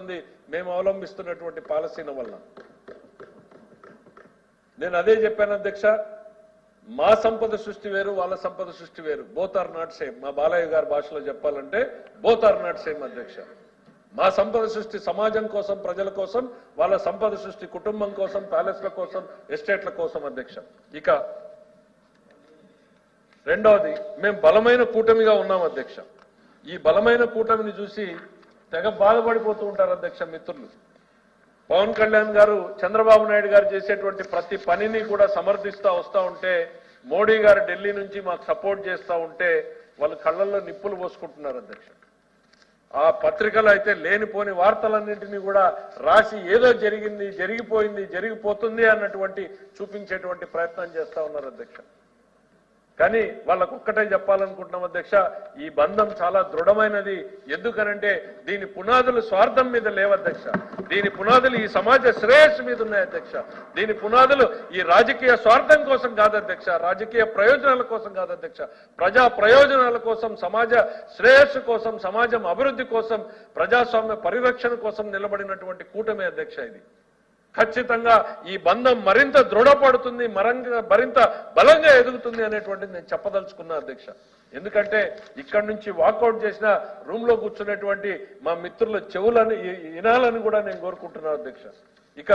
ఉంది మేము అవలంబిస్తున్నటువంటి పాలసీల వల్ల నేను అదే చెప్పాను అధ్యక్ష మా సంపద సృష్టి వేరు వాళ్ళ సంపద సృష్టి వేరు. Both are not same. మా బాలయ్య గారి భాషలో చెప్పాలంటే బోత్ ఆర్ నాట్ సేమ్ అధ్యక్ష. మా సంపద సృష్టి సమాజం కోసం ప్రజల కోసం వాళ్ళ సంపద సృష్టి కుటుంబం కోసం ప్యాలెస్ల కోసం ఎస్టేట్ల కోసం అధ్యక్ష. ఇక రెండవది మేము బలమైన కూటమిగా ఉన్నాం అధ్యక్ష. ఈ బలమైన కూటమిని చూసి తెగ బాధపడిపోతూ ఉంటారు అధ్యక్ష మిత్రులు. పవన్ కళ్యాణ్ గారు చంద్రబాబు నాయుడు గారు చేసేటువంటి ప్రతి పనిని కూడా సమర్థిస్తా వస్తూ ఉంటే మోడీ గారు ఢిల్లీ నుంచి మాకు సపోర్ట్ చేస్తూ ఉంటే వాళ్ళు కళ్ళల్లో నిప్పులు పోసుకుంటున్నారు అధ్యక్ష. ఆ పత్రికలు అయితే లేనిపోని వార్తలన్నింటినీ కూడా రాసి ఏదో జరిగింది జరిగిపోయింది జరిగిపోతుంది అన్నటువంటి చూపించేటువంటి ప్రయత్నం చేస్తా ఉన్నారు అధ్యక్ష. కానీ వాళ్ళకు ఒక్కటే చెప్పాలనుకుంటున్నాం అధ్యక్ష ఈ బంధం చాలా దృఢమైనది. ఎందుకనంటే దీని పునాదులు స్వార్థం మీద లేవధ్యక్ష దీని పునాదులు ఈ సమాజ శ్రేయస్సు మీద ఉన్నాయి అధ్యక్ష. దీని పునాదులు ఈ రాజకీయ స్వార్థం కోసం కాదు అధ్యక్ష రాజకీయ ప్రయోజనాల కోసం కాదు అధ్యక్ష. ప్రజా ప్రయోజనాల కోసం సమాజ శ్రేయస్సు కోసం సమాజం అభివృద్ధి కోసం ప్రజాస్వామ్య పరిరక్షణ కోసం నిలబడినటువంటి కూటమి అధ్యక్ష ఇది. ఖచ్చితంగా ఈ బంధం మరింత దృఢపడుతుంది మరంగా మరింత బలంగా ఎదుగుతుంది అనేటువంటిది నేను చెప్పదలుచుకున్నా అధ్యక్ష. ఎందుకంటే ఇక్కడి నుంచి వాకౌట్ చేసిన రూమ్లో కూర్చున్నటువంటి మా మిత్రుల చెవులని వినాలని కూడా నేను కోరుకుంటున్నాను అధ్యక్ష. ఇక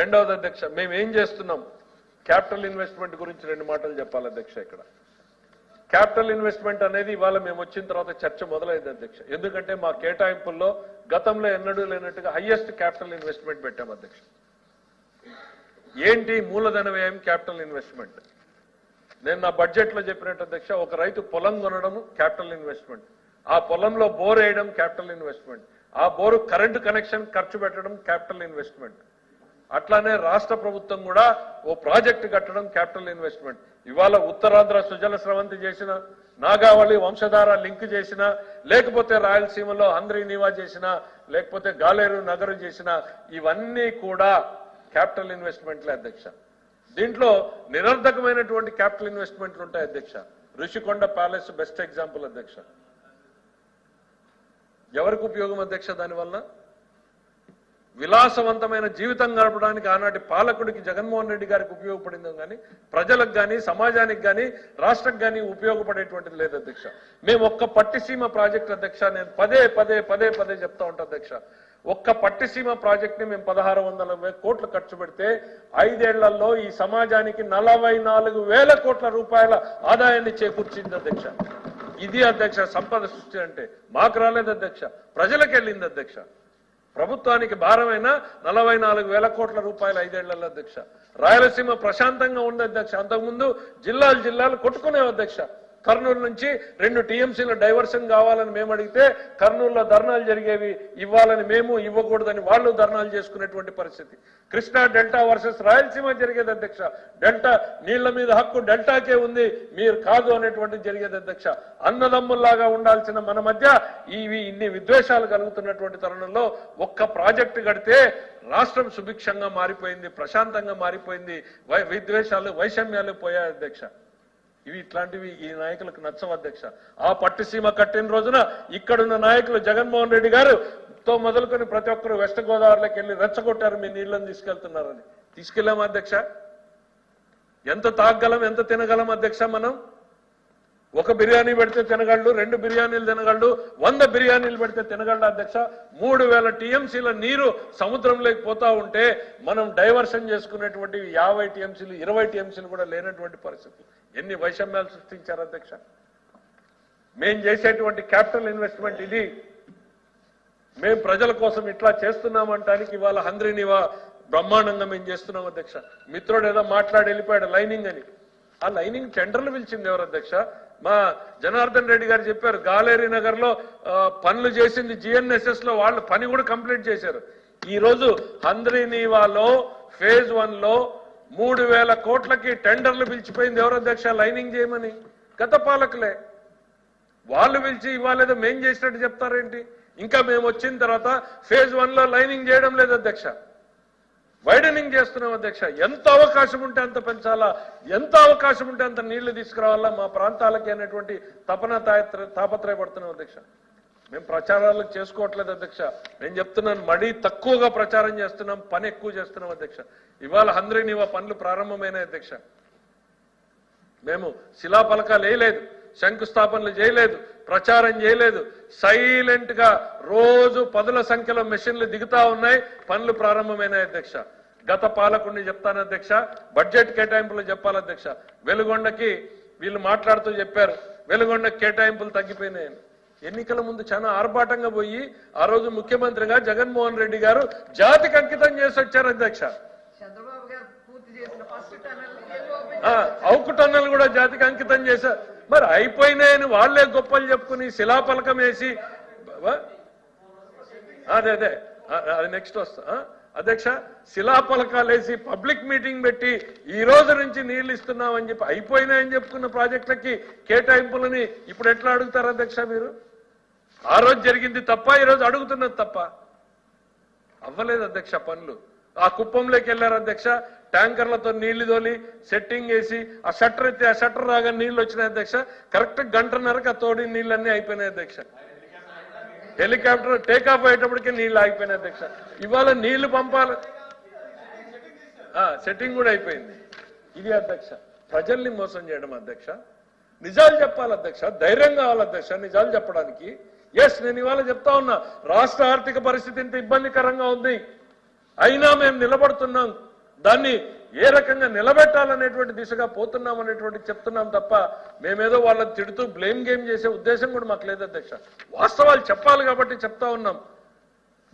రెండవది అధ్యక్ష మేము ఏం చేస్తున్నాం? క్యాపిటల్ ఇన్వెస్ట్మెంట్ గురించి రెండు మాటలు చెప్పాలి అధ్యక్ష ఇక్కడ. క్యాపిటల్ ఇన్వెస్ట్మెంట్ అనేది ఇవాళ మేము వచ్చిన తర్వాత చర్చ మొదలైంది అధ్యక్ష. ఎందుకంటే మా కేటాయింపుల్లో గతంలో ఎన్నడూ లేనట్టుగా హయ్యెస్ట్ క్యాపిటల్ ఇన్వెస్ట్మెంట్ పెట్టాం అధ్యక్ష. ఏంటి మూలధన వ్యయం క్యాపిటల్ ఇన్వెస్ట్మెంట్? నేను నా బడ్జెట్లో చెప్పినట్టు అధ్యక్ష ఒక రైతు పొలం కొనడం క్యాపిటల్ ఇన్వెస్ట్మెంట్. ఆ పొలంలో బోర్ వేయడం క్యాపిటల్ ఇన్వెస్ట్మెంట్. ఆ బోరు కరెంటు కనెక్షన్ ఖర్చు పెట్టడం క్యాపిటల్ ఇన్వెస్ట్మెంట్. అట్లానే రాష్ట్ర ప్రభుత్వం కూడా ఓ ప్రాజెక్టు కట్టడం క్యాపిటల్ ఇన్వెస్ట్మెంట్. ఇవాళ ఉత్తరాంధ్ర సుజల స్రవంతి చేసిన నాగావళి వంశధార లింక్ చేసిన లేకపోతే రాయలసీమలో హంద్రీ నివా చేసిన లేకపోతే గాలేరు నగరు చేసిన ఇవన్నీ కూడా క్యాపిటల్ ఇన్వెస్ట్మెంట్లే అధ్యక్ష. దీంట్లో నిరర్ధకమైనటువంటి క్యాపిటల్ ఇన్వెస్ట్మెంట్లు ఉంటాయి అధ్యక్ష. ఋషికొండ ప్యాలెస్ బెస్ట్ ఎగ్జాంపుల్ అధ్యక్ష. ఎవరికి ఉపయోగం అధ్యక్ష దానివల్ల? విలాసవంతమైన జీవితం గడపడానికి ఆనాటి పాలకుడికి జగన్మోహన్ రెడ్డి గారికి ఉపయోగపడింది కానీ ప్రజలకు కానీ సమాజానికి కానీ రాష్ట్రం కానీ ఉపయోగపడేటువంటిది లేదు అధ్యక్ష. మేము ఒక్క పట్టిసీమ ప్రాజెక్ట్ అధ్యక్ష నేను పదే పదే పదే పదే చెప్తా ఉంటా అధ్యక్ష. ఒక్క పట్టిసీమ ప్రాజెక్ట్ని మేము పదహారు వందల కోట్లు ఖర్చు పెడితే ఐదేళ్ళలో ఈ సమాజానికి నలభై నాలుగు వేల కోట్ల రూపాయల ఆదాయాన్ని చేకూర్చింది అధ్యక్ష. ఇది అధ్యక్ష సంపద సృష్టి అంటే మాకు రాలేదు అధ్యక్ష. ప్రజలకు వెళ్ళింది అధ్యక్ష. ప్రభుత్వానికి భారమైన నలభై నాలుగు వేల కోట్ల రూపాయలు ఐదేళ్ళలో అధ్యక్ష. రాయలసీమ ప్రశాంతంగా ఉంది అధ్యక్ష. అంతకుముందు జిల్లాలు జిల్లాలు కొట్టుకునే అధ్యక్ష. కర్నూలు నుంచి రెండు టీఎంసీల డైవర్షన్ కావాలని మేము అడిగితే కర్నూలులో ధర్నాలు జరిగేవి ఇవ్వాలని మేము ఇవ్వకూడదని వాళ్ళు ధర్నాలు చేసుకునేటువంటి పరిస్థితి. కృష్ణా డెల్టా వర్సెస్ రాయలసీమ జరిగేది అధ్యక్ష. డెల్టా నీళ్ళ మీద హక్కు డెల్టాకే ఉంది మీరు కాదు అనేటువంటి జరిగేది అధ్యక్ష. అన్నదమ్ముల్లాగా ఉండాల్సిన మన మధ్య ఇవి ఇన్ని విద్వేషాలు కలుగుతున్నటువంటి తరుణంలో ఒక్క ప్రాజెక్టు కడితే రాష్ట్రం సుభిక్షంగా మారిపోయింది ప్రశాంతంగా మారిపోయింది వై- విద్వేషాలు వైషమ్యాలు పోయాయి అధ్యక్ష. ఇవి ఇట్లాంటివి ఈ నాయకులకు నచ్చవు అధ్యక్ష. ఆ పట్టుసీమ కట్టిన రోజున ఇక్కడున్న నాయకులు జగన్మోహన్ రెడ్డి గారు తో మొదలుకొని ప్రతి ఒక్కరు వెస్ట్ గోదావరిలోకి వెళ్ళి రెచ్చగొట్టారు మీ నీళ్ళను తీసుకెళ్తున్నారని. తీసుకెళ్ళాం అధ్యక్ష? ఎంత తాగగలం ఎంత తినగలం అధ్యక్ష మనం? ఒక బిర్యానీ పెడితే తినగలడు రెండు బిర్యానీలు తినగలడు వంద బిర్యానీలు పెడితే తినగలడు అధ్యక్ష. మూడు వేల టీఎంసీల నీరు సముద్రంలోకి పోతా ఉంటే మనం డైవర్షన్ చేసుకునేటువంటి యాభై టీఎంసీలు ఇరవై టీఎంసీలు కూడా లేనటువంటి పరిస్థితి. ఎన్ని వైషమ్యాలు సృష్టించారు అధ్యక్ష? మేం చేసేటువంటి క్యాపిటల్ ఇన్వెస్ట్మెంట్ ఇది. మేము ప్రజల కోసం ఇట్లా చేస్తున్నామంటానికి ఇవాళ హంద్రినివా బ్రహ్మాండంగా మేము చేస్తున్నాం అధ్యక్ష? మిత్రుడు ఏదో మాట్లాడి వెళ్ళిపోయాడు లైనింగ్ అని. ఆ లైనింగ్ టెండర్లు పిలిచింది ఎవరు అధ్యక్ష? మా జనార్దన్ రెడ్డి గారు చెప్పారు గాలేరి నగర్లో పనులు చేసింది జిఎన్ఎస్ఎస్లో వాళ్ళు పని కూడా కంప్లీట్ చేశారు. ఈ రోజు హంద్రీనీవాలో ఫేజ్ వన్లో మూడు వేల కోట్లకి టెండర్లు పిలిచిపోయింది ఎవరు అధ్యక్ష? లైనింగ్ చేయమని. గత పాలకులే. వాళ్ళు పిలిచి ఇవ్వాలేదో మేం చేసినట్టు చెప్తారేంటి? ఇంకా మేము వచ్చిన తర్వాత ఫేజ్ వన్లో లైనింగ్ చేయడం లేదు అధ్యక్ష. వైడనింగ్ చేస్తున్నాం అధ్యక్ష. ఎంత అవకాశం ఉంటే అంత పెంచాలా? ఎంత అవకాశం ఉంటే అంత నీళ్ళు తీసుకురావాలా? మా ప్రాంతాలకి అనేటువంటి తపన తాయత్ర- తాపత్రయపడుతున్నాం అధ్యక్ష. మేము ప్రచారాలు చేసుకోవట్లేదు అధ్యక్ష. నేను చెప్తున్నాను మడి తక్కువగా ప్రచారం చేస్తున్నాం పని ఎక్కువ చేస్తున్నాం అధ్యక్ష. ఇవాళ హంద్రీనివా పనులు ప్రారంభమైన అధ్యక్ష. మేము శిలాఫలకాలు వేయలేదు శంకుస్థాపనలు చేయలేదు ప్రచారం చేయలేదు. సైలెంట్గా రోజు పదుల సంఖ్యలో మెషిన్లు దిగుతా ఉన్నాయి పనులు ప్రారంభమైన అధ్యక్ష. గత పాలకుడిని చెప్తాను అధ్యక్ష. బడ్జెట్ కేటాయింపులు చెప్పాలి అధ్యక్ష. వెలుగొండకి వీళ్ళు మాట్లాడుతూ చెప్పారు. వెలుగొండ కేటాయింపులు తగ్గిపోయినాయని ఎన్నికల ముందు చాలా ఆర్భాటంగా పోయి ఆ రోజు ముఖ్యమంత్రిగా జగన్మోహన్ రెడ్డి గారు జాతికి అంకితం చేసి వచ్చారు అధ్యక్ష. అవుకు టన్నులు కూడా జాతికి అంకితం చేశారు మరి అయిపోయినాయని వాళ్ళే గొప్పలు చెప్పుకుని శిలాఫలకం వేసి అదే అదే అది నెక్స్ట్ వస్తా? అధ్యక్ష శిలాఫలకాలు వేసి పబ్లిక్ మీటింగ్ పెట్టి ఈ రోజు నుంచి నీళ్ళు ఇస్తున్నామని చెప్పి అయిపోయినాయని చెప్పుకున్న ప్రాజెక్టులకి కేటాయింపులని ఇప్పుడు ఎట్లా అడుగుతారు అధ్యక్ష మీరు? ఆ రోజు జరిగింది తప్ప ఈ రోజు అడుగుతున్నది తప్ప. అవ్వలేదు అధ్యక్ష పనులు. ఆ కుప్పంలోకి వెళ్ళారు అధ్యక్ష ట్యాంకర్లతో నీళ్ళు తోలి సెట్టింగ్ వేసి ఆ షట్టర్ ఎత్తి ఆ షట్టర్ రాగా నీళ్ళు వచ్చినాయి అధ్యక్ష. కరెక్ట్ గంటన్నరకు ఆ తోడి నీళ్ళన్నీ అయిపోయినాయి అధ్యక్ష. హెలికాప్టర్ టేక్ ఆఫ్ అయ్యేటప్పటికే నీళ్ళు ఆగిపోయినాయి అధ్యక్ష. ఇవాళ నీళ్ళు పంపాలి. సెట్టింగ్ కూడా అయిపోయింది. ఇది అధ్యక్ష ప్రజల్ని మోసం చేయడం అధ్యక్ష. నిజాలు చెప్పాలి అధ్యక్ష ధైర్యం కావాలి అధ్యక్ష నిజాలు చెప్పడానికి. ఎస్ నేను ఇవాళ చెప్తా ఉన్నా రాష్ట్ర ఆర్థిక పరిస్థితి ఇంత ఇబ్బందికరంగా ఉంది. అయినా మేము నిలబడుతున్నాం. దాన్ని ఏ రకంగా నిలబెట్టాలనేటువంటి దిశగా పోతున్నాం అనేటువంటి చెప్తున్నాం తప్ప మేమేదో వాళ్ళని తిడుతూ బ్లేమ్ గేమ్ చేసే ఉద్దేశం కూడా మాకు లేదు అధ్యక్ష. వాస్తవాలు చెప్పాలి కాబట్టి చెప్తా ఉన్నాం.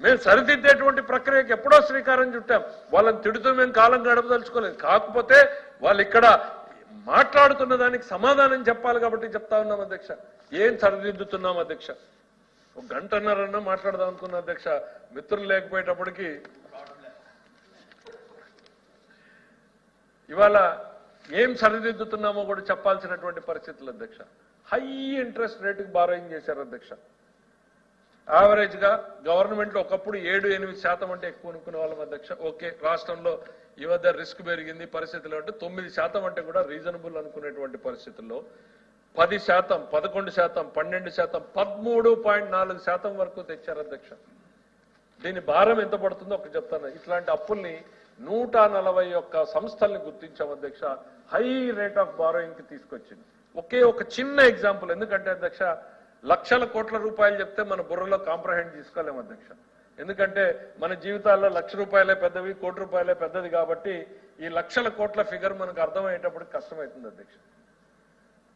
మేము సరిదిద్దేటువంటి ప్రక్రియకి ఎప్పుడో శ్రీకారం చుట్టాం. వాళ్ళని తిడుతూ మేము కాలం గడపదలుచుకోలేదు. కాకపోతే వాళ్ళు ఇక్కడ మాట్లాడుతున్న దానికి సమాధానం చెప్పాలి కాబట్టి చెప్తా ఉన్నాం అధ్యక్ష. ఏం సరిదిద్దుతున్నాం అధ్యక్ష? ఒక గంటన్నరన్నా మాట్లాడదాం అనుకున్న అధ్యక్ష. మిత్రులు లేకపోయేటప్పటికి ఇవాళ ఏం సరిదిద్దుతున్నామో కూడా చెప్పాల్సినటువంటి పరిస్థితులు అధ్యక్ష. హై ఇంట్రెస్ట్ రేటుకి బారోయింగ్ చేశారు అధ్యక్ష. యావరేజ్గా గవర్నమెంట్లో ఒకప్పుడు ఏడు ఎనిమిది శాతం అంటే ఎక్కువ అనుకునే వాళ్ళం అధ్యక్ష. ఓకే రాష్ట్రంలో ఈ వద్ద రిస్క్ పెరిగింది పరిస్థితులు అంటే తొమ్మిది శాతం అంటే కూడా రీజనబుల్ అనుకునేటువంటి పరిస్థితుల్లో పది శాతం పదకొండు శాతం పన్నెండు శాతం పదమూడు పాయింట్ నాలుగు శాతం వరకు తెచ్చారు అధ్యక్ష. దీని భారం ఎంత పడుతుందో ఒక చెప్తాను. ఇట్లాంటి అప్పుల్ని నూట నలభై ఒక్క సంస్థల్ని గుర్తించాం అధ్యక్ష. హై రేట్ ఆఫ్ బారోయింగ్కి తీసుకొచ్చింది. ఒకే ఒక చిన్న ఎగ్జాంపుల్. ఎందుకంటే అధ్యక్ష లక్షల కోట్ల రూపాయలు చెప్తే మన బుర్రలో కాంప్రహెండ్ తీసుకోలేము అధ్యక్ష. ఎందుకంటే మన జీవితాల్లో లక్ష రూపాయలే పెద్దవి కోటి రూపాయలే పెద్దది కాబట్టి ఈ లక్షల కోట్ల ఫిగర్ మనకు అర్థమయ్యేటప్పుడు కష్టమవుతుంది అధ్యక్ష.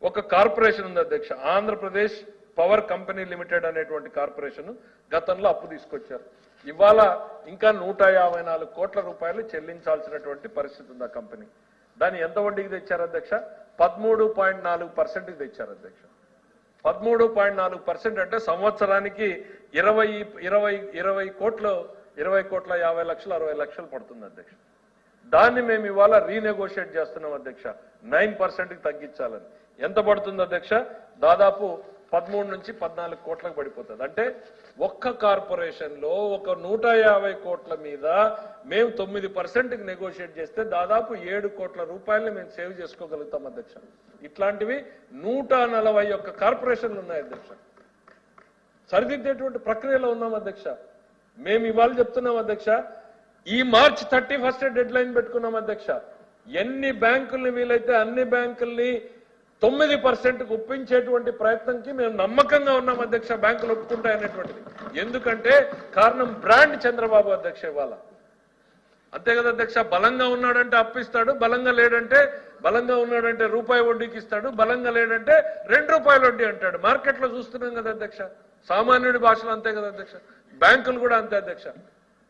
ఒక కార్పొరేషన్ ఉంది అధ్యక్ష. ఆంధ్రప్రదేశ్ పవర్ కంపెనీ లిమిటెడ్ అనేటువంటి కార్పొరేషన్ గతంలో అప్పు తీసుకొచ్చారు. ఇవాళ ఇంకా నూట యాభై నాలుగు కోట్ల రూపాయలు చెల్లించాల్సినటువంటి పరిస్థితి ఉంది ఆ కంపెనీ. దాన్ని ఎంత వడ్డీకి తెచ్చారు అధ్యక్ష? పదమూడు పాయింట్ నాలుగు పర్సెంట్కి తెచ్చారు అధ్యక్ష. పదమూడు పాయింట్ నాలుగు పర్సెంట్ అంటే సంవత్సరానికి ఇరవై ఇరవై ఇరవై కోట్లు ఇరవై కోట్ల యాభై లక్షలు అరవై లక్షలు పడుతుంది అధ్యక్ష. దాన్ని మేము ఇవాళ రీనెగోషియేట్ చేస్తున్నాం అధ్యక్ష. నైన్ పర్సెంట్కి తగ్గించాలని. ఎంత పడుతుంది అధ్యక్ష? దాదాపు పదమూడు నుంచి పద్నాలుగు కోట్లకు పడిపోతుంది. అంటే ఒక్క కార్పొరేషన్లో ఒక నూట యాభై కోట్ల మీద మేము తొమ్మిది పర్సెంట్కి నెగోషియేట్ చేస్తే దాదాపు ఏడు కోట్ల రూపాయలని మేము సేవ్ చేసుకోగలుగుతాం అధ్యక్ష. ఇట్లాంటివి నూట నలభై ఒక్క కార్పొరేషన్లు ఉన్నాయి అధ్యక్ష. సరిదిద్దేటువంటి ప్రక్రియలో ఉన్నాం అధ్యక్ష. మేము ఇవాళ చెప్తున్నాం అధ్యక్ష ఈ March thirty first deadline పెట్టుకున్నాం అధ్యక్ష. ఎన్ని బ్యాంకుల్ని వీలైతే అన్ని బ్యాంకుల్ని తొమ్మిది పర్సెంట్ ఒప్పించేటువంటి ప్రయత్నంకి మేము నమ్మకంగా ఉన్నాం అధ్యక్ష బ్యాంకులు ఒప్పుకుంటాయనేటువంటిది ఎందుకంటే కారణం బ్రాండ్ చంద్రబాబు అధ్యక్ష ఇవాళ. అంతే కదా అధ్యక్ష బలంగా ఉన్నాడంటే అప్పిస్తాడు బలంగా లేడంటే బలంగా ఉన్నాడంటే రూపాయి వడ్డీకి ఇస్తాడు బలంగా లేడంటే రెండు రూపాయల వడ్డీ అంటాడు. మార్కెట్లో చూస్తున్నాం కదా అధ్యక్ష సామాన్యుడి భాషలో అంతే కదా అధ్యక్ష బ్యాంకులు కూడా అంతే అధ్యక్ష.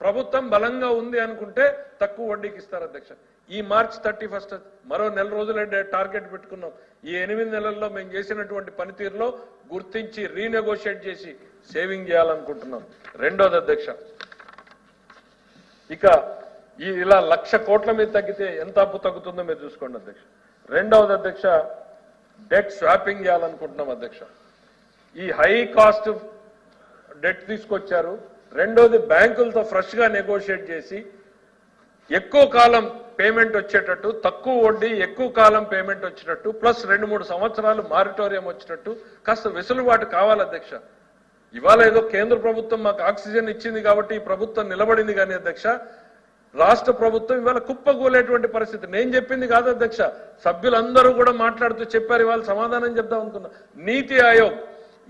ప్రభుత్వం బలంగా ఉంది అనుకుంటే తక్కువ వడ్డీకి ఇస్తారు అధ్యక్ష. ఈ మార్చ్ థర్టీ ఫస్ట్ మరో నెల రోజులే టార్గెట్ పెట్టుకున్నాం. ఈ ఎనిమిది నెలల్లో మేము చేసినటువంటి పనితీరులో గుర్తించి రీనెగోషియేట్ చేసి సేవింగ్ చేయాలనుకుంటున్నాం. రెండోది అధ్యక్ష ఇక ఈ ఇలా లక్ష కోట్ల మీద తగ్గితే ఎంత అప్పు తగ్గుతుందో మీరు చూసుకోండి అధ్యక్ష. రెండవది అధ్యక్ష డెట్ స్వాపింగ్ చేయాలనుకుంటున్నాం అధ్యక్ష. ఈ హై కాస్ట్ డెట్ తీసుకొచ్చారు. రెండోది బ్యాంకులతో ఫ్రెష్గా నెగోషియేట్ చేసి ఎక్కువ కాలం పేమెంట్ వచ్చేటట్టు తక్కువ వడ్డీ ఎక్కువ కాలం పేమెంట్ వచ్చేటట్టు ప్లస్ రెండు మూడు సంవత్సరాలు మారిటోరియం వచ్చినట్టు కాస్త వెసులుబాటు కావాలి అధ్యక్ష. ఇవాళ ఏదో కేంద్ర ప్రభుత్వం మాకు ఆక్సిజన్ ఇచ్చింది కాబట్టి ఈ ప్రభుత్వం నిలబడింది కానీ అధ్యక్ష రాష్ట్ర ప్రభుత్వం ఇవాళ కుప్పకూలేటువంటి పరిస్థితి. నేను చెప్పింది కాదు అధ్యక్ష సభ్యులందరూ కూడా మాట్లాడుతూ చెప్పారు ఇవాళ సమాధానం చెప్దాం అనుకున్నా. నీతి ఆయోగ్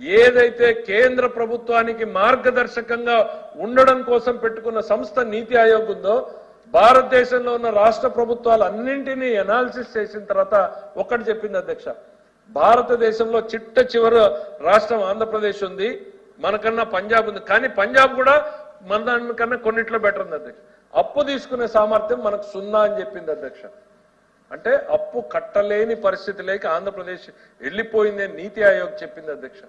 ఏదైతే కేంద్ర ప్రభుత్వానికి మార్గదర్శకంగా ఉండడం కోసం పెట్టుకున్న సంస్థ నీతి ఆయోగ్ ఉందో భారతదేశంలో ఉన్న రాష్ట్ర ప్రభుత్వాలు అన్నింటినీ ఎనాలిసిస్ చేసిన తర్వాత ఒక్కటి చెప్పింది అధ్యక్ష. భారతదేశంలో చిట్ట చివరి రాష్ట్రం ఆంధ్రప్రదేశ్ ఉంది మనకన్నా పంజాబ్ ఉంది. కానీ పంజాబ్ కూడా మన దానికన్నా కొన్నిట్లో బెటర్ ఉంది అధ్యక్ష. అప్పు తీసుకునే సామర్థ్యం మనకు సున్నా అని చెప్పింది అధ్యక్ష. అంటే అప్పు కట్టలేని పరిస్థితిలోకి ఆంధ్రప్రదేశ్ వెళ్ళిపోయింది అని నీతి ఆయోగ్ చెప్పింది అధ్యక్ష.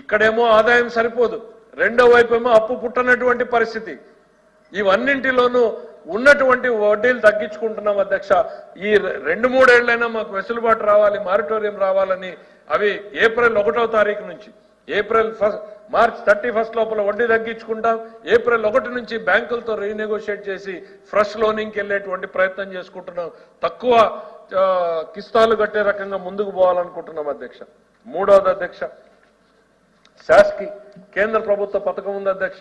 ఇక్కడేమో ఆదాయం సరిపోదు రెండో వైపు ఏమో అప్పు పుట్టనటువంటి పరిస్థితి. ఇవన్నింటిలోనూ ఉన్నటువంటి వడ్డీలు తగ్గించుకుంటున్నాం అధ్యక్ష. ఈ రెండు మూడేళ్ళైనా మాకు వెసులుబాటు రావాలి మారిటోరియం రావాలని అవి ఏప్రిల్ ఒకటో తారీఖు నుంచి. April first March thirty first లోపల వడ్డీ తగ్గించుకుంటాం. ఏప్రిల్ ఒకటి నుంచి బ్యాంకులతో రీనెగోషియేట్ చేసి ఫ్రెష్ లోనింగ్కి వెళ్ళేటువంటి ప్రయత్నం చేసుకుంటున్నాం. తక్కువ కిస్తాలు కట్టే రకంగా ముందుకు పోవాలనుకుంటున్నాం అధ్యక్ష. మూడవది అధ్యక్ష శాస్కి కేంద్ర ప్రభుత్వ పథకం ఉంది అధ్యక్ష.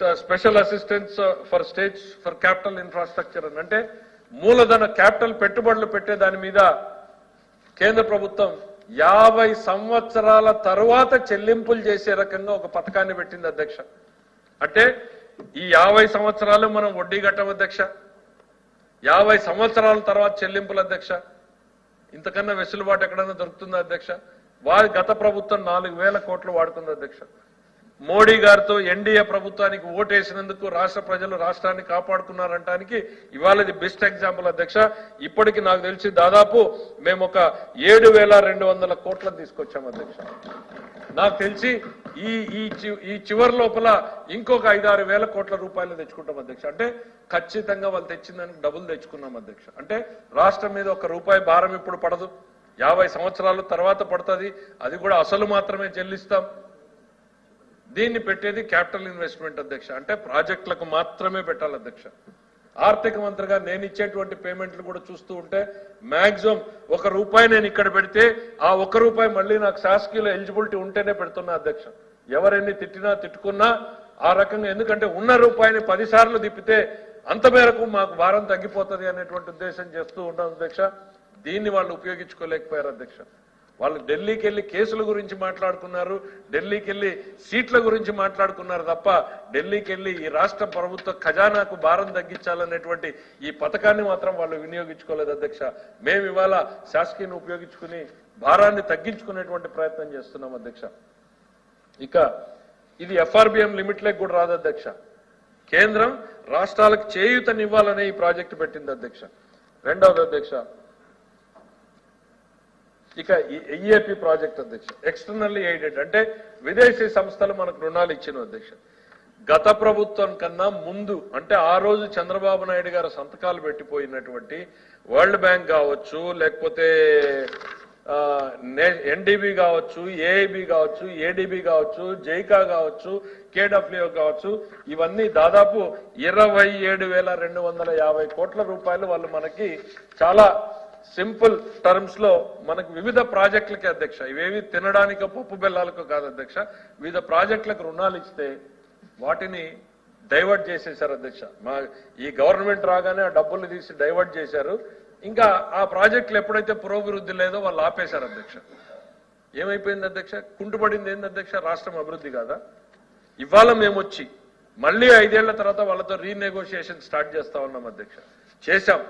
స- special assistance for states for capital infrastructure అని. అంటే మూలధన క్యాపిటల్ పెట్టుబడులు పెట్టే దాని మీద కేంద్ర ప్రభుత్వం యాభై సంవత్సరాల తరువాత చెల్లింపులు చేసే రకంగా ఒక పథకాన్ని పెట్టింది అధ్యక్ష. అంటే ఈ యాభై సంవత్సరాలు మనం వడ్డీ కట్టం అధ్యక్ష. యాభై సంవత్సరాల తర్వాత చెల్లింపులు అధ్యక్ష. ఇంతకన్నా వెసులుబాటు ఎక్కడన్నా దొరుకుతుందా అధ్యక్ష? వారి గత ప్రభుత్వం నాలుగు వేల కోట్లు వాడుతుంది అధ్యక్ష. మోడీ గారితో ఎన్డీఏ ప్రభుత్వానికి ఓటేసినందుకు రాష్ట్ర ప్రజలు రాష్ట్రాన్ని కాపాడుకున్నారంటానికి ఇవాళ ఇది బెస్ట్ ఎగ్జాంపుల్ అధ్యక్ష. ఇప్పటికి నాకు తెలిసి దాదాపు మేము ఒక ఏడు వేల రెండు వందల కోట్లను తీసుకొచ్చాం అధ్యక్ష. నాకు తెలిసి ఈ ఈ ఈ చివరి లోపల ఇంకొక ఐదారు వేల కోట్ల రూపాయలు తెచ్చుకుంటాం అధ్యక్ష. అంటే ఖచ్చితంగా వాళ్ళు తెచ్చిందని డబ్బులు తెచ్చుకున్నాం అధ్యక్ష. అంటే రాష్ట్రం మీద ఒక రూపాయి భారం ఇప్పుడు పడదు. యాభై సంవత్సరాల తర్వాత పడుతుంది. అది కూడా అసలు మాత్రమే చెల్లిస్తాం. దీన్ని పెట్టేది క్యాపిటల్ ఇన్వెస్ట్మెంట్ అధ్యక్ష. అంటే ప్రాజెక్టులకు మాత్రమే పెట్టాలి అధ్యక్ష. ఆర్థిక మంత్రిగా నేను ఇచ్చేటువంటి పేమెంట్లు కూడా చూస్తూ ఉంటే మాక్సిమం ఒక రూపాయి నేను ఇక్కడ పెడితే ఆ ఒక రూపాయి మళ్ళీ నాకు శాసకీయులో ఎలిజిబిలిటీ ఉంటేనే పెడుతున్నా అధ్యక్ష. ఎవరెన్ని తిట్టినా తిట్టుకున్నా ఆ రకంగా ఎందుకంటే ఉన్న రూపాయిని పదిసార్లు తిప్పితే అంత మేరకు మాకు భారం తగ్గిపోతుంది అనేటువంటి ఉద్దేశం చేస్తూ ఉన్నాం అధ్యక్ష. దీన్ని వాళ్ళు ఉపయోగించుకోలేకపోయారు అధ్యక్ష. వాళ్ళు ఢిల్లీకి వెళ్ళి కేసుల గురించి మాట్లాడుకున్నారు ఢిల్లీకి వెళ్ళి సీట్ల గురించి మాట్లాడుకున్నారు తప్ప ఢిల్లీకి వెళ్ళి ఈ రాష్ట్ర ప్రభుత్వ ఖజానాకు భారం తగ్గించాలనేటువంటి ఈ పథకాన్ని మాత్రం వాళ్ళు వినియోగించుకోలేదు అధ్యక్ష. మేము ఇవాళ శాసకీయను ఉపయోగించుకుని భారాన్ని తగ్గించుకునేటువంటి ప్రయత్నం చేస్తున్నాం అధ్యక్ష. ఇక ఇది ఎఫ్ఆర్బిఎం లిమిట్లకు కూడా రాదు అధ్యక్ష. కేంద్రం రాష్ట్రాలకు చేయూతనివ్వాలనే ఈ ప్రాజెక్టు పెట్టింది అధ్యక్ష. రెండవది అధ్యక్ష ఇక ఈఏపీ ప్రాజెక్ట్ అధ్యక్ష ఎక్స్టర్నల్లీ ఎయిడెడ్ అంటే విదేశీ సంస్థలు మనకు రుణాలు ఇచ్చిన అధ్యక్ష. గత ప్రభుత్వం కన్నా ముందు అంటే ఆ రోజు చంద్రబాబు నాయుడు గారు సంతకాలు పెట్టిపోయినటువంటి వరల్డ్ బ్యాంక్ కావచ్చు లేకపోతే ఎన్డీబీ కావచ్చు ఏఐబి కావచ్చు ఏడిబి కావచ్చు జైకా కావచ్చు కేడబ్ల్యూ కావచ్చు ఇవన్నీ దాదాపు ఇరవై ఏడు వేల రెండు వందల యాభై కోట్ల రూపాయలు వాళ్ళు మనకి చాలా సింపుల్ టర్మ్స్లో మనకు వివిధ ప్రాజెక్టులకి అధ్యక్ష. ఇవేవి తినడానికి పప్పు బెల్లాలకు కాదు అధ్యక్ష. వివిధ ప్రాజెక్టులకు రుణాలు ఇస్తే వాటిని డైవర్ట్ చేసేశారు అధ్యక్ష. మా ఈ గవర్నమెంట్ రాగానే ఆ డబ్బులు తీసి డైవర్ట్ చేశారు. ఇంకా ఆ ప్రాజెక్టులు ఎప్పుడైతే పురోభివృద్ధి లేదో వాళ్ళు ఆపేశారు అధ్యక్ష. ఏమైపోయింది అధ్యక్ష? కుంటుపడింది ఏంది అధ్యక్ష? రాష్ట్రం అభివృద్ధి కాదా? ఇవాళ మేము వచ్చి మళ్ళీ ఐదేళ్ళ తర్వాత వాళ్ళతో రీనెగోషియేషన్ స్టార్ట్ చేస్తా ఉన్నాం అధ్యక్ష. చేశాం.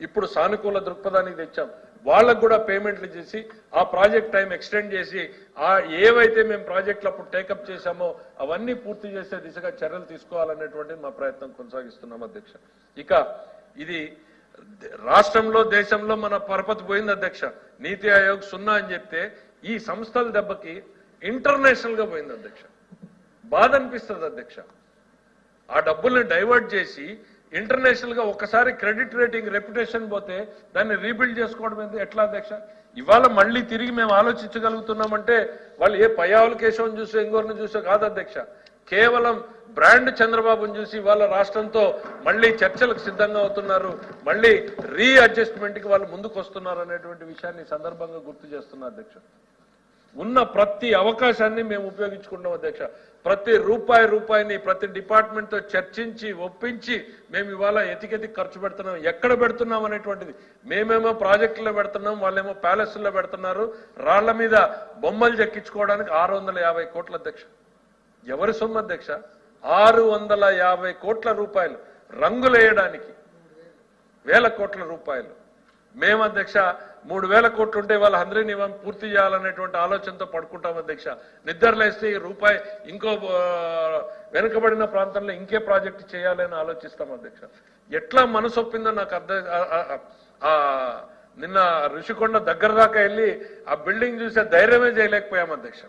ఇప్పుడు సానుకూల దృక్పథానికి తెచ్చాం. వాళ్ళకు కూడా పేమెంట్లు చేసి ఆ ప్రాజెక్ట్ టైం ఎక్స్టెండ్ చేసి ఆ ఏవైతే మేము ప్రాజెక్టులు అప్పుడు టేకప్ చేశామో అవన్నీ పూర్తి చేసే దిశగా చర్యలు తీసుకోవాలనేటువంటి మా ప్రయత్నం కొనసాగిస్తున్నాం అధ్యక్ష. ఇక ఇది రాష్ట్రంలో దేశంలో మన పరపతి పోయింది అధ్యక్ష. నీతి ఆయోగ్ సున్నా అని చెప్తే ఈ సంస్థల దెబ్బకి ఇంటర్నేషనల్గా పోయింది అధ్యక్ష. బాధ అనిపిస్తుంది అధ్యక్ష. ఆ డబ్బుల్ని డైవర్ట్ చేసి ఇంటర్నేషనల్గా ఒకసారి క్రెడిట్ రేటింగ్ రెప్యుటేషన్ పోతే దాన్ని రీబిల్డ్ చేసుకోవడం ఏంది? ఎట్లా అధ్యక్ష? ఇవాళ మళ్ళీ తిరిగి మేము ఆలోచించగలుగుతున్నామంటే వాళ్ళు ఏ పయావుల కేశవం చూసో ఇంకోరిని చూసో కాదు అధ్యక్ష. కేవలం బ్రాండ్ చంద్రబాబును చూసి వాళ్ళ రాష్ట్రంతో మళ్ళీ చర్చలకు సిద్ధంగా అవుతున్నారు. మళ్ళీ రీఅడ్జస్ట్మెంట్కి వాళ్ళు ముందుకు వస్తున్నారు అనేటువంటి విషయాన్ని సందర్భంగా గుర్తు చేస్తున్నారు అధ్యక్ష. ఉన్న ప్రతి అవకాశాన్ని మేము ఉపయోగించుకుంటాం అధ్యక్ష. ప్రతి రూపాయి రూపాయిని ప్రతి డిపార్ట్మెంట్తో చర్చించి ఒప్పించి మేము ఇవాళ ఎతికెతి ఖర్చు పెడుతున్నాం. ఎక్కడ పెడుతున్నాం అనేటువంటిది. మేమేమో ప్రాజెక్టులో పెడుతున్నాం వాళ్ళేమో ప్యాలెస్లో పెడుతున్నారు. రాళ్ళ మీద బొమ్మలు చెక్కించుకోవడానికి ఆరు వందల యాభై కోట్ల అధ్యక్ష. ఎవరి సొమ్ము అధ్యక్ష? ఆరు వందల యాభై కోట్ల రూపాయలు రంగులేయడానికి వేల కోట్ల రూపాయలు. మేము అధ్యక్ష మూడు వేల కోట్లు ఉంటే వాళ్ళ అందరినీ ఇవ్వం పూర్తి చేయాలనేటువంటి ఆలోచనతో పడుకుంటాం అధ్యక్ష. నిద్రలేస్తే ఈ రూపాయి ఇంకో వెనుకబడిన ప్రాంతంలో ఇంకే ప్రాజెక్టు చేయాలని ఆలోచిస్తాం అధ్యక్ష. ఎట్లా మనసు ఒప్పిందో నాకు అర్థం నిన్న ఋషికొండ దగ్గర దాకా వెళ్ళి ఆ బిల్డింగ్ చూసే ధైర్యమే చేయలేకపోయాం అధ్యక్ష.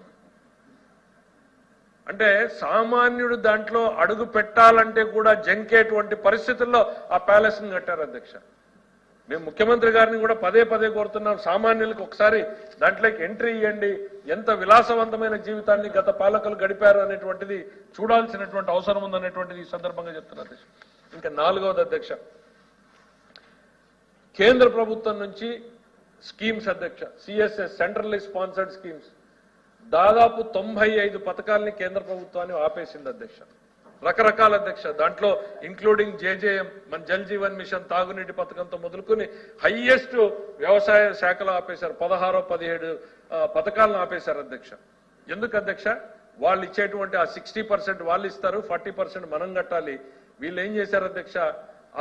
అంటే సామాన్యుడు దాంట్లో అడుగు పెట్టాలంటే కూడా జంకేటువంటి పరిస్థితుల్లో ఆ ప్యాలెస్ని కట్టారు అధ్యక్ష. మేము ముఖ్యమంత్రి గారిని కూడా పదే పదే కోరుతున్నాం. సామాన్యులకు ఒకసారి దాంట్లోకి ఎంట్రీ ఇవ్వండి ఎంత విలాసవంతమైన జీవితాన్ని గత పాలకులు గడిపారు అనేటువంటిది చూడాల్సినటువంటి అవసరం ఉందనేటువంటిది ఈ సందర్భంగా చెప్తున్నా అధ్యక్ష. ఇంకా నాలుగవది అధ్యక్ష. కేంద్ర ప్రభుత్వం నుంచి స్కీమ్స్ అధ్యక్ష. CSS centrally sponsored schemes. దాదాపు తొంభై ఐదు పథకాలని కేంద్ర ప్రభుత్వాన్ని ఆపేసింది అధ్యక్ష. రకరకాల అధ్యక్ష దాంట్లో ఇంక్లూడింగ్ జేజేఎం మన జల్ జీవన్ మిషన్ తాగునీటి పథకంతో మొదలుకొని హైయెస్ట్ వ్యవసాయ శాఖలో ఆపేశారు పదహారో పదిహేడు పథకాలను ఆపేశారు అధ్యక్ష. ఎందుకు అధ్యక్ష? వాళ్ళు ఇచ్చేటువంటి ఆ సిక్స్టీ పర్సెంట్ వాళ్ళు ఇస్తారు ఫార్టీ పర్సెంట్ మనం కట్టాలి. వీళ్ళు ఏం చేశారు అధ్యక్ష?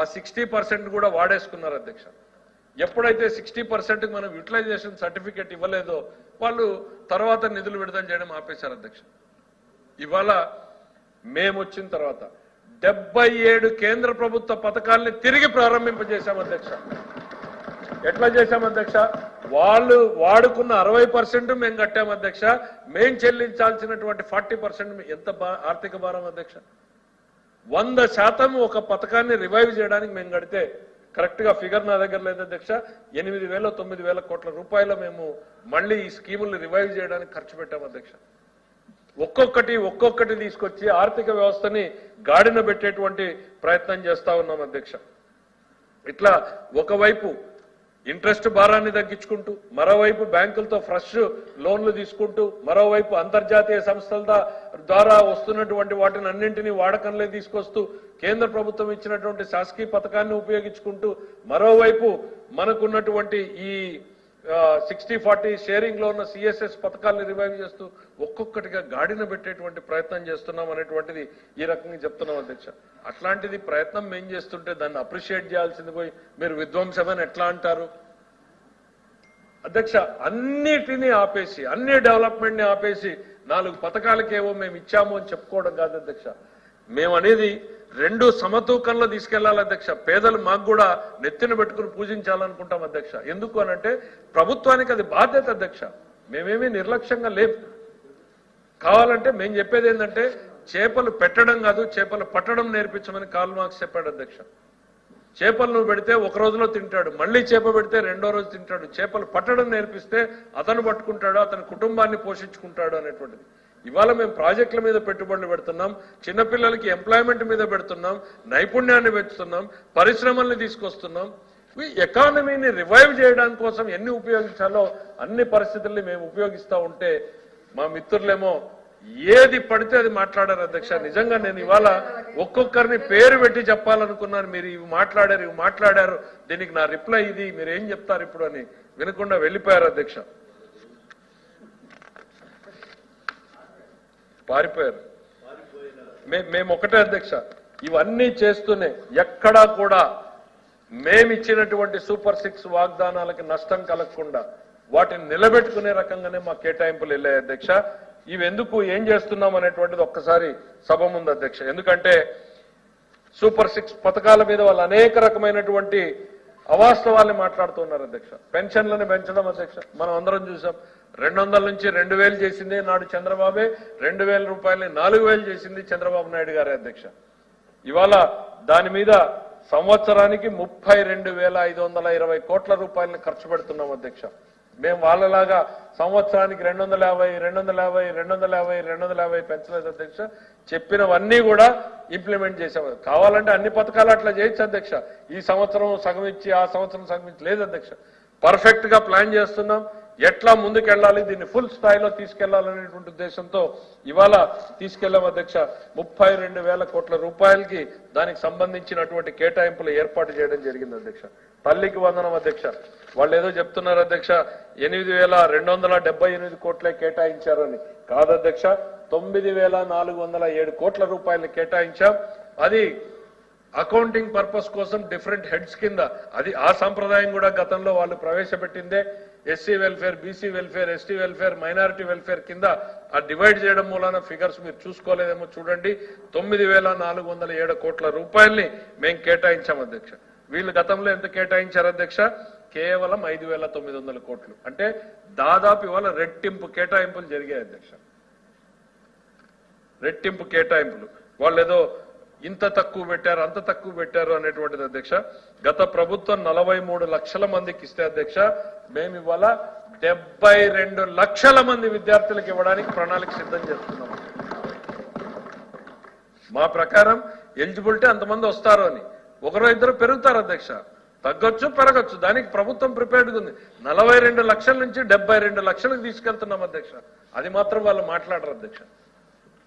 ఆ సిక్స్టీ పర్సెంట్ కూడా వాడేసుకున్నారు అధ్యక్ష. ఎప్పుడైతే సిక్స్టీ పర్సెంట్ మనం యూటిలైజేషన్ సర్టిఫికేట్ ఇవ్వలేదో వాళ్ళు తర్వాత నిధులు విడుదల చేయడం ఆపేశారు అధ్యక్ష. ఇవాళ మేము వచ్చిన తర్వాత డెబ్బై ఏడు కేంద్ర ప్రభుత్వ పథకాల్ని తిరిగి ప్రారంభింపజేశాం అధ్యక్ష. ఎట్లా చేశాం అధ్యక్ష? వాళ్ళు వాడుకున్న అరవై పర్సెంట్ మేము కట్టాం అధ్యక్ష. మేం చెల్లించాల్సినటువంటి ఫార్టీ పర్సెంట్ ఎంత ఆర్థిక భారం అధ్యక్ష? వంద శాతం ఒక పథకాన్ని రివైవ్ చేయడానికి మేము కడితే కరెక్ట్గా ఫిగర్ నా దగ్గర లేదు అధ్యక్ష. ఎనిమిది వేల తొమ్మిది వేల కోట్ల రూపాయలు మేము మళ్ళీ ఈ స్కీముల్ని రివైవ్ చేయడానికి ఖర్చు పెట్టాం అధ్యక్ష. ఒక్కొక్కటి ఒక్కొక్కటి తీసుకొచ్చి ఆర్థిక వ్యవస్థని గాడిన పెట్టేటువంటి ప్రయత్నం చేస్తా ఉన్నాం అధ్యక్ష. ఇట్లా ఒకవైపు ఇంట్రెస్ట్ భారాన్ని తగ్గించుకుంటూ మరోవైపు బ్యాంకులతో ఫ్రెష్ లోన్లు తీసుకుంటూ మరోవైపు అంతర్జాతీయ సంస్థల ద్వారా వస్తున్నటువంటి వాటిని అన్నింటినీ వాడకంలో తీసుకొస్తూ కేంద్ర ప్రభుత్వం ఇచ్చినటువంటి శాసకీయ పథకాన్ని ఉపయోగించుకుంటూ మరోవైపు మనకున్నటువంటి ఈ సిక్స్టీ ఫార్టీ షేరింగ్లో ఉన్న సిఎస్ఎస్ పథకాలను రివైవ్ చేస్తూ ఒక్కొక్కటిగా గాడిన పెట్టేటువంటి ప్రయత్నం చేస్తున్నాం అనేటువంటిది ఈ రకంగా చెప్తున్నాం అధ్యక్ష. అట్లాంటిది ప్రయత్నం మేం చేస్తుంటే దాన్ని అప్రిషియేట్ చేయాల్సింది పోయి మీరు విధ్వంసమని ఎట్లా అంటారు? అధ్యక్ష అన్నిటినీ ఆపేసి అన్ని డెవలప్మెంట్ని ఆపేసి నాలుగు పథకాలకేవో మేము ఇచ్చాము అని చెప్పుకోవడం కాదు అధ్యక్ష. మేము అనేది రెండు సమతూకంలో తీసుకెళ్ళాలి అధ్యక్ష. పేదలు మాకు కూడా నెత్తిన పెట్టుకుని పూజించాలనుకుంటాం అధ్యక్ష. ఎందుకు అనంటే ప్రభుత్వానికి అది బాధ్యత అధ్యక్ష. మేమేమీ నిర్లక్ష్యంగా లేవు కావాలంటే మేము చెప్పేది ఏంటంటే చేపలు పెట్టడం కాదు చేపలు పట్టడం నేర్పించమని కాల్ మార్క్స్ చెప్పాడు అధ్యక్ష. చేపలు నువ్వు పెడితే ఒక రోజులో తింటాడు మళ్ళీ చేప పెడితే రెండో రోజు తింటాడు. చేపలు పట్టడం నేర్పిస్తే అతను పట్టుకుంటాడు అతని కుటుంబాన్ని పోషించుకుంటాడు అనేటువంటిది. ఇవాళ మేము ప్రాజెక్టుల మీద పెట్టుబడులు పెడుతున్నాం చిన్నపిల్లలకి ఎంప్లాయ్మెంట్ మీద పెడుతున్నాం నైపుణ్యాన్ని పెంచుతున్నాం పరిశ్రమల్ని తీసుకొస్తున్నాం. ఈ ఎకానమీని రివైవ్ చేయడానికి కోసం ఎన్ని ఉపయోగించాలో అన్ని పరిస్థితుల్ని మేము ఉపయోగిస్తా ఉంటే మా మిత్రులేమో ఏది పడితే అది మాట్లాడారు అధ్యక్ష. నిజంగా నేను ఇవాళ ఒక్కొక్కరిని పేరు పెట్టి చెప్పాలనుకున్నాను. మీరు ఇవి మాట్లాడారు ఇవి మాట్లాడారు. దీనికి నా రిప్లై ఇది. మీరు ఏం చెప్తారు ఇప్పుడు అని వినకుండా వెళ్ళిపోయారు అధ్యక్ష. పారిపోయారు. మేము ఒకటే అధ్యక్ష. ఇవన్నీ చేస్తూనే ఎక్కడా కూడా మేమిచ్చినటువంటి సూపర్ సిక్స్ వాగ్దానాలకి నష్టం కలగకుండా వాటిని నిలబెట్టుకునే రకంగానే మా కేటాయింపులు వెళ్ళాయి అధ్యక్ష. ఇవి ఎందుకు ఏం చేస్తున్నాం అనేటువంటిది ఒక్కసారి సభ ముందు అధ్యక్ష. ఎందుకంటే సూపర్ సిక్స్ పథకాల మీద వాళ్ళు అనేక రకమైనటువంటి అవాస్తవాల్ని మాట్లాడుతున్నారు అధ్యక్ష. పెన్షన్లను పెంచడం అధ్యక్ష. మనం అందరం చూసాం. రెండు వందల నుంచి రెండు వేలు చేసింది నాడు చంద్రబాబే రెండు వేల రూపాయలని నాలుగు వేలు చేసింది చంద్రబాబు నాయుడు గారి అధ్యక్ష. ఇవాళ దాని మీద సంవత్సరానికి ముప్పై రెండు వేల ఐదు వందల ఇరవై కోట్ల రూపాయలను ఖర్చు పెడుతున్నాం అధ్యక్ష. మేము వాళ్ళలాగా సంవత్సరానికి రెండు వందల యాభై రెండు వందల యాభై రెండు వందల యాభై రెండు వందల యాభై పెంచలేదు అధ్యక్ష. చెప్పినవన్నీ కూడా ఇంప్లిమెంట్ చేసాం కావాలంటే అన్ని పథకాలు అట్లా చేయొచ్చు అధ్యక్ష. ఈ సంవత్సరం సగం ఇచ్చి ఆ సంవత్సరం సగం ఇచ్చి లేదు అధ్యక్ష. పర్ఫెక్ట్గా ప్లాన్ చేస్తున్నాం. ఎట్లా ముందుకెళ్ళాలి దీన్ని ఫుల్ స్థాయిలో తీసుకెళ్ళాలనేటువంటి ఉద్దేశంతో ఇవాళ తీసుకెళ్ళాం అధ్యక్ష. ముప్పై రెండు వేల కోట్ల రూపాయలకి దానికి సంబంధించినటువంటి కేటాయింపులు ఏర్పాటు చేయడం జరిగింది అధ్యక్ష. తల్లికి వందనం అధ్యక్ష. వాళ్ళు ఏదో చెప్తున్నారు అధ్యక్ష ఎనిమిది వేల రెండు వందల డెబ్బై ఎనిమిది కోట్లే కేటాయించారని. కాదు అధ్యక్ష తొమ్మిది వేల నాలుగు వందల ఏడు కోట్ల రూపాయలు కేటాయించాం. అది అకౌంటింగ్ పర్పస్ కోసం డిఫరెంట్ హెడ్స్ కింద అది ఆ సంప్రదాయం కూడా గతంలో వాళ్ళు ప్రవేశపెట్టిందే. SC welfare BC welfare ST welfare minority welfare కింద ఆ డివైడ్ చేయడం మూలాన ఫిగర్స్ మీరు చూసుకోలేదేమో చూడండి. తొమ్మిది వేల నాలుగు వందల ఏడు కోట్ల రూపాయల్ని మేము కేటాయించాం అధ్యక్ష. వీళ్ళు గతంలో ఎంత కేటాయించారు అధ్యక్ష? కేవలం ఐదు వేల తొమ్మిది వందల కోట్లు. అంటే దాదాపు ఇవాళ రెట్టింపు కేటాయింపులు జరిగాయి అధ్యక్ష. రెట్టింపు కేటాయింపులు. వాళ్ళు ఏదో ఇంత తక్కువ పెట్టారు అంత తక్కువ పెట్టారు అనేటువంటిది అధ్యక్ష. గత ప్రభుత్వం నలభై మూడు లక్షల మందికి ఇస్తే అధ్యక్ష మేము ఇవాళ డెబ్బై రెండు లక్షల మంది విద్యార్థులకు ఇవ్వడానికి ప్రణాళిక సిద్ధం చేస్తున్నాం. మా ప్రకారం ఎలిజిబిలిటీ అంతమంది వస్తారు అని. ఒకరో ఇద్దరు పెరుగుతారు అధ్యక్ష. తగ్గొచ్చు పెరగచ్చు. దానికి ప్రభుత్వం ప్రిపేర్డ్గా ఉంది. నలభై రెండు లక్షల నుంచి డెబ్బై రెండు లక్షలకు తీసుకెళ్తున్నాం అధ్యక్ష. అది మాత్రం వాళ్ళు మాట్లాడరు అధ్యక్ష.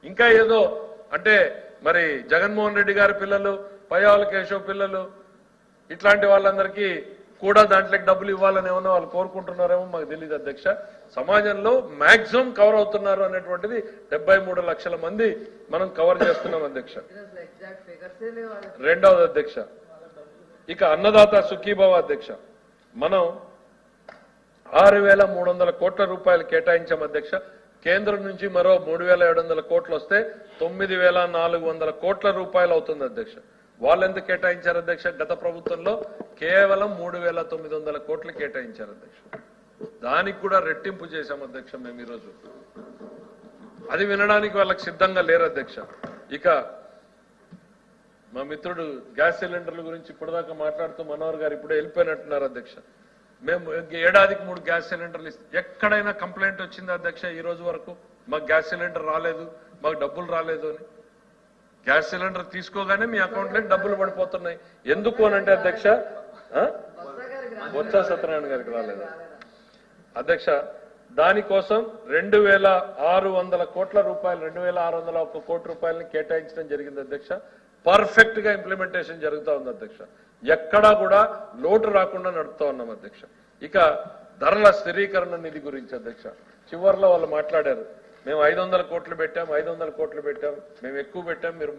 ఇంకా ఏదో అంటే మరి జగన్మోహన్ రెడ్డి గారి పిల్లలు పయ్యావుల కేశవ్ పిల్లలు ఇట్లాంటి వాళ్ళందరికీ కూడా దాంట్లోకి డబ్బులు ఇవ్వాలని ఏమన్నా వాళ్ళు కోరుకుంటున్నారేమో మాకు తెలియదు అధ్యక్ష. సమాజంలో మాక్సిమం కవర్ అవుతున్నారు అనేటువంటిది డెబ్బై మూడు లక్షల మంది మనం కవర్ చేస్తున్నాం అధ్యక్ష. రెండవది అధ్యక్ష ఇక అన్నదాత సుఖీభావ అధ్యక్ష. మనం ఆరు వేల మూడు వందల కోట్ల రూపాయలు కేటాయించాం అధ్యక్ష. కేంద్రం నుంచి మరో మూడు వేల ఏడు వందల కోట్లు వస్తే తొమ్మిది వేల నాలుగు వందల కోట్ల రూపాయలు అవుతుంది అధ్యక్ష. వాళ్ళు ఎంత కేటాయించారు అధ్యక్ష? గత ప్రభుత్వంలో కేవలం మూడు వేల తొమ్మిది వందల కోట్లు కేటాయించారు అధ్యక్ష. దానికి కూడా రెట్టింపు చేశాం అధ్యక్ష మేము ఈరోజు. అది వినడానికి వాళ్ళకి సిద్ధంగా లేరు అధ్యక్ష. ఇక మా మిత్రుడు గ్యాస్ సిలిండర్ల గురించి ఇప్పటిదాకా మాట్లాడుతూ మనోహర్ గారు ఇప్పుడే వెళ్ళిపోయినట్టున్నారు అధ్యక్ష. మేము ఏడాదికి మూడు గ్యాస్ సిలిండర్లు ఇస్తాం. ఎక్కడైనా కంప్లైంట్ వచ్చింది అధ్యక్ష ఈ రోజు వరకు? మాకు గ్యాస్ సిలిండర్ రాలేదు మాకు డబ్బులు రాలేదు అని. గ్యాస్ సిలిండర్ తీసుకోగానే మీ అకౌంట్లో డబ్బులు పడిపోతున్నాయి. ఎందుకు అంటే అధ్యక్ష ఆ? బొత్స సత్యనారాయణ గారికి రాలేదు? అధ్యక్ష దానికోసం రెండు వేల ఆరు వందల కోట్ల రూపాయలు రెండు వేల ఆరు వందల ఒక్క కోటి రూపాయలని కేటాయించడం జరిగింది అధ్యక్ష. పర్ఫెక్ట్గా ఇంప్లిమెంటేషన్ జరుగుతూ ఉంది అధ్యక్ష. ఎక్కడా కూడా లోటు రాకుండా నడుపుతా ఉన్నాం అధ్యక్ష. ఇక ధరల స్థిరీకరణ నిధి గురించి అధ్యక్ష. చివర్లో వాళ్ళు మాట్లాడారు. మేము ఐదు వందల కోట్లు పెట్టాం ఐదు కోట్లు పెట్టాం మేము ఎక్కువ పెట్టాం మీరు